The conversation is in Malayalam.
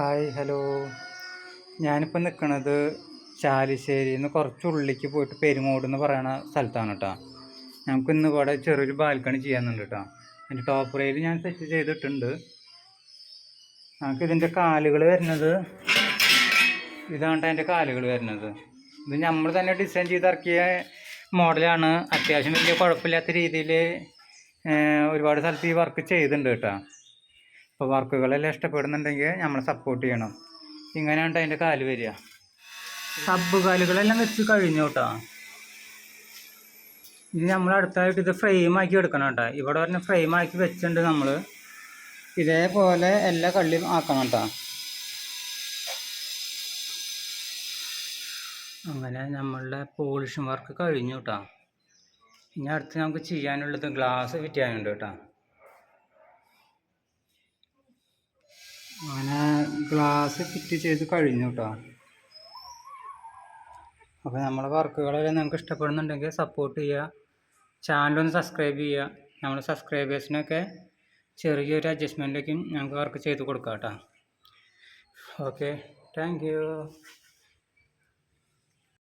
Hi hello. ഞാനിപ്പോൾ നിൽക്കുന്നത് ചാലിശ്ശേരിയിൽ നിന്ന് കുറച്ച് ഉള്ളിലേക്ക് പോയിട്ട് പെരുങ്ങോട് എന്ന് പറയുന്ന സ്ഥലത്താണ് കേട്ടോ നമുക്ക് ഇന്ന് ഇവിടെ ചെറിയൊരു ബാൽക്കണി ചെയ്യാനുണ്ട് കേട്ടോ അതിന്റെ ടോപ്പ് റെയിൽ ഞാൻ സെറ്റ് ചെയ്തിട്ടുണ്ട്. നമുക്ക് കാലുകൾ വരുന്നത് ഇതാണ് അതിന്റെ കാലുകൾ വരുന്നത്. ഇത് നമ്മൾ തന്നെ ഡിസൈൻ ചെയ്തിറക്കിയ മോഡലാണ് അത്യാവശ്യം വലിയ കുഴപ്പമില്ലാത്ത രീതിയിൽ ഒരുപാട് സ്ഥലത്ത് ഈ വർക്ക് ചെയ്തിട്ടുണ്ട് കേട്ടോ അപ്പോൾ വർക്കുകളെല്ലാം ഇഷ്ടപ്പെടുന്നുണ്ടെങ്കിൽ നമ്മൾ സപ്പോർട്ട് ചെയ്യണം. ഇങ്ങനെയാണ് അതിന്റെ കാൽ വരിക. സബ് കാലുകളെല്ലാം വെച്ച് കഴിഞ്ഞു കേട്ടോ. ഇനി നമ്മൾ അടുത്തായിട്ട് ഇത് ഫ്രെയിം ആക്കി എടുക്കണം കേട്ടോ. ഇവിടെ പറഞ്ഞ ഫ്രെയിം ആക്കി വെച്ചിട്ടുണ്ട് നമ്മൾ ഇതേപോലെ എല്ലാ കള്ളിയും ആക്കണം കേട്ടോ. അങ്ങനെ നമ്മളുടെ പോളിഷ് വർക്ക് കഴിഞ്ഞു കേട്ടോ. ഇനി അടുത്ത് നമുക്ക് ചെയ്യാനുള്ളത് ഗ്ലാസ് ഫിറ്റ് ചെയ്യാനുണ്ട് കേട്ടോ അങ്ങനെ ഗ്ലാസ് ഫിറ്റ് ചെയ്ത് കഴിഞ്ഞു കേട്ടോ അപ്പോൾ നമ്മളെ വർക്കുകളെല്ലാം നിങ്ങൾക്ക് ഇഷ്ടപ്പെടുന്നുണ്ടെങ്കിൽ സപ്പോർട്ട് ചെയ്യുക. ചാനൽ ഒന്ന് സബ്സ്ക്രൈബ് ചെയ്യുക. നമ്മൾ സബ്സ്ക്രൈബേഴ്സിനൊക്കെ ചെറിയൊരു അഡ്ജസ്റ്റ്മെന്റിലേക്കും ഞങ്ങൾക്ക് വർക്ക് ചെയ്ത് കൊടുക്കാം കേട്ടോ ഓക്കെ താങ്ക്